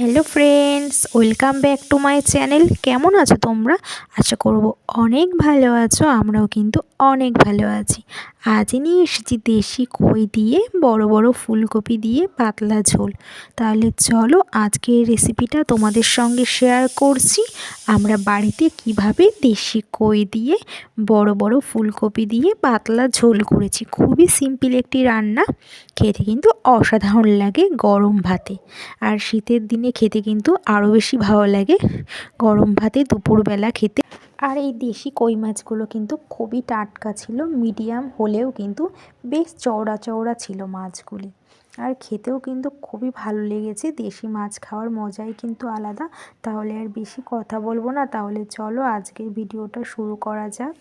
Hello friends welcome back to my channel কেমন আছো তোমরা? আশা করব অনেক ভালো আছো, আমরাও কিন্তু অনেক ভালো আছি। আজ নিয়ে এসেছি দেশি কই দিয়ে, বড় বড় ফুলকপি দিয়ে পাতলা ঝোল। তাহলে চলো আজকের রেসিপিটা তোমাদের সঙ্গে শেয়ার করছি। আমরা বাড়িতে কীভাবে দেশি কই দিয়ে, বড় বড় ফুলকপি দিয়ে পাতলা ঝোল করেছি। খুবই সিম্পল একটি রান্না। খেতে কিন্তু অসাধারণ লাগে গরম ভাতে। আর শীতের দিনে খেতে কিন্তু আরও বেশি ভালো লাগে। গরম ভাতে দুপুরবেলা খেতে। আর এই দেশি কই মাছগুলো কিন্তু খুবই টাটকা ছিল, মিডিয়াম হলেও কিন্তু বেশ চওড়া চওড়া ছিল মাছগুলি। আর খেতেও কিন্তু খুবই ভালো লেগেছে, দেশি মাছ খাওয়ার মজাই কিন্তু আলাদা। তাহলে আর বেশি কথা বলব না, তাহলে চলো আজকের ভিডিওটা শুরু করা যাক।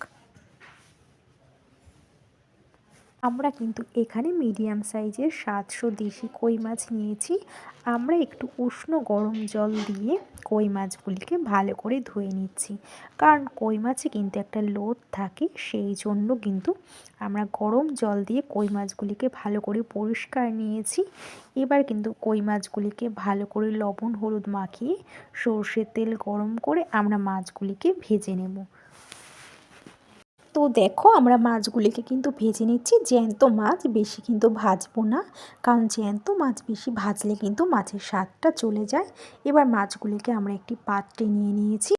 আমরা কিন্তু এখানে মিডিয়াম সাইজের সাতশো দেশি কই মাছ নিয়েছি। আমরা একটু উষ্ণ গরম জল দিয়ে কই মাছগুলিকে ভালো করে ধুয়ে নিচ্ছি। কারণ কই মাছে কিন্তু একটা লোদ থাকে, সেই জন্য কিন্তু আমরা গরম জল দিয়ে কই মাছগুলিকে ভালো করে পরিষ্কার নিয়েছি। এবার কিন্তু কই মাছগুলিকে ভালো করে লবণ, হলুদ মাখিয়ে সর্ষের তেল গরম করে আমরা মাছগুলিকে ভেজে নেব। তো দেখো আমরা মাছগুলিকে কিন্তু ভেজে নিচ্ছি। জ্যান্ত মাছ বেশি কিন্তু ভাজবো না, কারণ জ্যান্ত মাছ বেশি ভাজলে কিন্তু মাছের স্বাদটা চলে যায়। এবার মাছগুলিকে আমরা একটি পাত্রে নিয়ে নিয়েছি।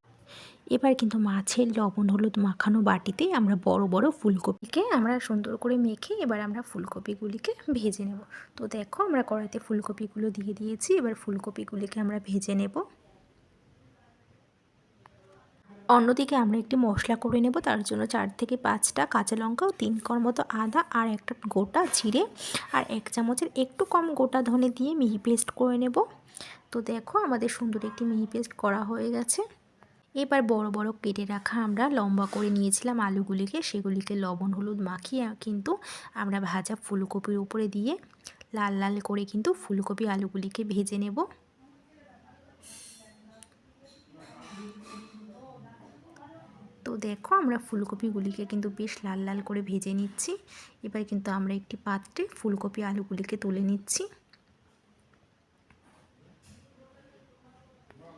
এবার কিন্তু মাছের লবণ হলুদ মাখানো বাটিতে আমরা বড় বড় ফুলকপিকে আমরা সুন্দর করে মেখে এবার আমরা ফুলকপিগুলিকে ভেজে নেব। তো দেখো আমরা কড়াইতে ফুলকপিগুলো দিয়ে দিয়েছি, এবার ফুলকপিগুলিকে আমরা ভেজে নেব। অন্যদিকে আমরা একটি মশলা করে নেব, তার জন্য চার থেকে পাঁচটা কাঁচা লঙ্কা ও তিন কর মতো আদা আর একটা গোটা জিরে আর এক চামচের একটু কম গোটা ধনে দিয়ে মিহি পেস্ট করে নেব। তো দেখো আমাদের সুন্দর একটি মিহি পেস্ট করা হয়ে গেছে। এবার বড় বড় কেটে রাখা আমরা লম্বা করে নিয়েছিলাম আলুগুলিকে, সেগুলিকে লবণ, হলুদ মাখিয়ে কিন্তু আমরা ভাজা ফুলকপির উপরে দিয়ে লাল লাল করে কিন্তু ফুলকপি আলুগুলিকে ভেজে নেব। দেখো আমরা ফুলকপিগুলিকে কিন্তু বেশ লাল লাল করে ভেজে নিচ্ছি। এবার কিন্তু আমরা একটি পাত্রে ফুলকপি আলুগুলিকে তুলে নিচ্ছি।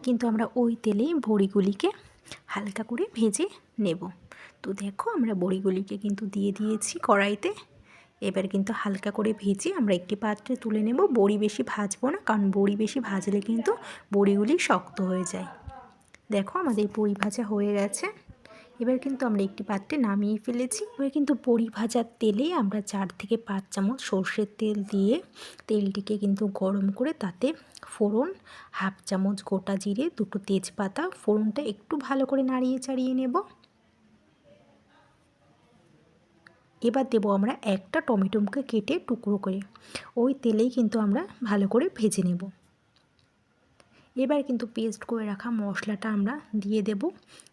কিন্তু আমরা ওই তেলেই বড়িগুলিকে হালকা করে ভেজে নেব। তো দেখো আমরা বড়িগুলিকে কিন্তু দিয়ে দিয়েছি কড়াইতে। এবার কিন্তু হালকা করে ভেজে আমরা একটি পাত্রে তুলে নেব। বড়ি বেশি ভাজবো না, কারণ বড়ি বেশি ভাজলে কিন্তু বড়িগুলি শক্ত হয়ে যায়। দেখো আমাদের বড়ি ভাজা হয়ে গেছে। এবার কিন্তু আমরা একটি পাত্রে নামিয়ে ফেলেছি। এবার কিন্তু বড়ি ভাজার তেলে আমরা চার থেকে পাঁচ চামচ সর্ষের তেল দিয়ে তেলটিকে কিন্তু গরম করে তাতে ফোড়ন, হাফ চামচ গোটা জিরে, দুটো তেজপাতা, ফোড়নটা একটু ভালো করে নাড়িয়ে চাড়িয়ে নেব। এবার দেবো আমরা একটা টমেটোকে কেটে টুকরো করে। ওই তেলেই কিন্তু আমরা ভালো করে ভেজে নেব। এবার কিন্তু পেস্ট করে রাখা মশলাটা আমরা দিয়ে দেব।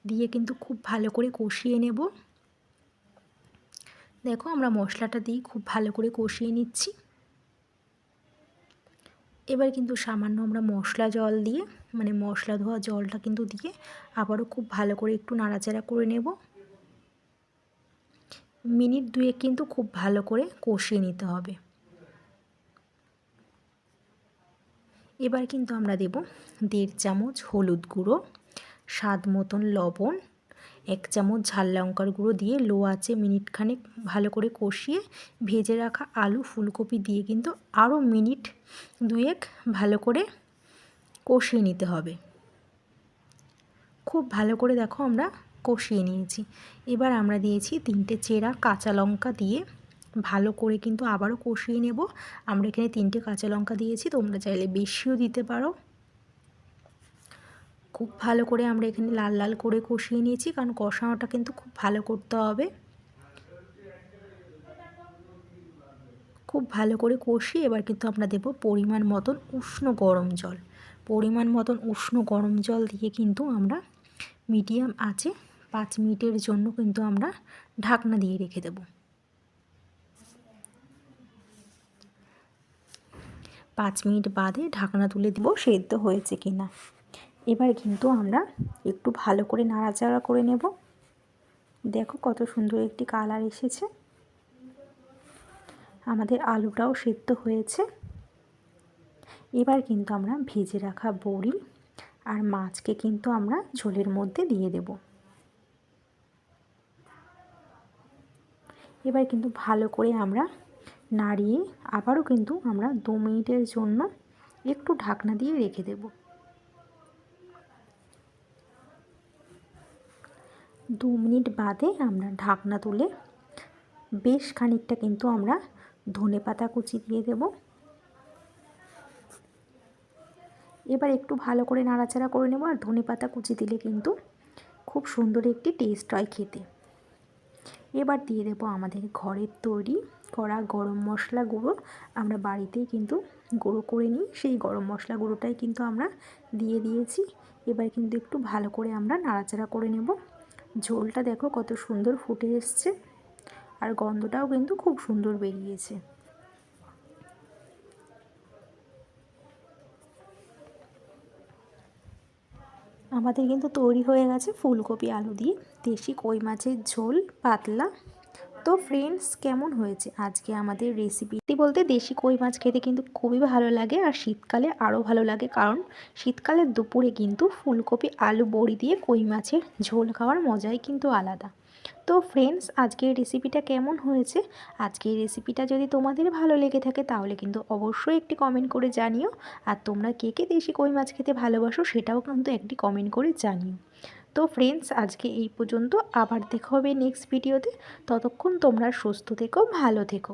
দিয়ে কিন্তু খুব ভালো করে কষিয়ে নেব। দেখো আমরা মশলাটা দিয়ে খুব ভালো করে কষিয়ে নিচ্ছি। এবার কিন্তু সামান্য আমরা মশলা জল দিয়ে মানে মশলা ধোয়া জলটা কিন্তু দিয়ে আবারও খুব ভালো করে একটু নাড়াচাড়া করে নেব। মিনিট দুয়ে কিন্তু খুব ভালো করে কষিয়ে নিতে হবে। এবার কিন্তু আমরা দেব দেড় চামচ হলুদ গুঁড়ো, স্বাদ মতন লবণ, এক চামচ ঝাল লঙ্কার গুঁড়ো দিয়ে লো আছে মিনিটখানেক ভালো করে কষিয়ে ভেজে রাখা আলু ফুলকপি দিয়ে কিন্তু আরও মিনিট দুয়েক ভালো করে কষিয়ে নিতে হবে। খুব ভালো করে দেখো আমরা কষিয়ে নিয়েছি। এবার আমরা দিয়েছি তিনটে চেরা কাঁচা লঙ্কা দিয়ে ভালো করে কিন্তু আবারও কষিয়ে নেব। আমরা এখানে তিনটে কাঁচা লঙ্কা দিয়েছি, তোমরা চাইলে বেশিও দিতে পারো। খুব ভালো করে আমরা এখানে লাল লাল করে কষিয়ে নিয়েছি, কারণ কষানোটা কিন্তু খুব ভালো করতে হবে। খুব ভালো করে কষিয়ে এবার কিন্তু আমরা দেব পরিমাণ মতন উষ্ণ গরম জল। পরিমাণ মতন উষ্ণ গরম জল দিয়ে কিন্তু আমরা মিডিয়াম আছে পাঁচ মিনিটের জন্য কিন্তু আমরা ঢাকনা দিয়ে রেখে দেবো। পাঁচ মিনিট বাদে ঢাকনা তুলে দিব, সেদ্ধ হয়েছে কি না এবার কিন্তু আমরা একটু ভালো করে নাড়াচাড়া করে নেব। দেখো কত সুন্দর একটি কালার এসেছে। আমাদের আলুটাও সেদ্ধ হয়েছে। এবার কিন্তু আমরা ভেজে রাখা বড়ি আর মাছকে কিন্তু আমরা ঝোলের মধ্যে দিয়ে দেব। এবার কিন্তু ভালো করে আমরা নাড়িয়ে আবারও কিন্তু আমরা দু মিনিটের জন্য একটু ঢাকনা দিয়ে রেখে দেব। দু মিনিট বাদে আমরা ঢাকনা তুলে বেশ খানিকটা কিন্তু আমরা ধনে পাতা কুচি দিয়ে দেব। এবার একটু ভালো করে নাড়াচাড়া করে নেব আর ধনে পাতা কুচি দিলে কিন্তু খুব সুন্দর একটি টেস্ট হয় খেতে। এবার দিয়ে দেবো আমাদের ঘরের তৈরি করা গরম মশলা গুঁড়ো আমরা বাড়িতেই কিন্তু গুঁড়ো করে নিই। সেই গরম মশলা গুঁড়োটাই কিন্তু আমরা দিয়ে দিয়েছি। এবার কিন্তু একটু ভালো করে আমরা নাড়াচাড়া করে নেব। ঝোলটা দেখো কত সুন্দর ফুটে এসছে আর গন্ধটাও কিন্তু খুব সুন্দর বেরিয়েছে। আমাদের কিন্তু তৈরি হয়ে গেছে ফুলকপি আলু দিয়ে। দেশি কই মাছের ঝোল, পাতলা তো ফ্রেন্ডস কেমন হয়েছে? আজকে আমাদের রেসিপিটি বলতে দেশি কই মাছ খেতে কিন্তু খুবই ভালো লাগে আর শীতকালে আরও ভালো লাগে কারণ শীতকালের দুপুরে কিন্তু ফুলকপি, আলু, বড়ি দিয়ে কই মাছের ঝোল খাওয়ার মজাই কিন্তু আলাদা। তো ফ্রেন্ডস আজকের রেসিপিটা কেমন হয়েছে? আজকের রেসিপিটা যদি তোমাদের ভালো লেগে থাকে তাহলে কিন্তু অবশ্যই একটি কমেন্ট করে জানিও। আর তোমরা কে কে দেশি কই মাছ খেতে ভালোবাসো সেটাও কিন্তু একটি কমেন্ট করে জানিও। তো ফ্রেন্ডস আজকে এই পর্যন্ত। আবার দেখা হবে নেক্সট ভিডিওতে ততক্ষণ তোমরা সুস্থ থেকো, ভালো থেকো।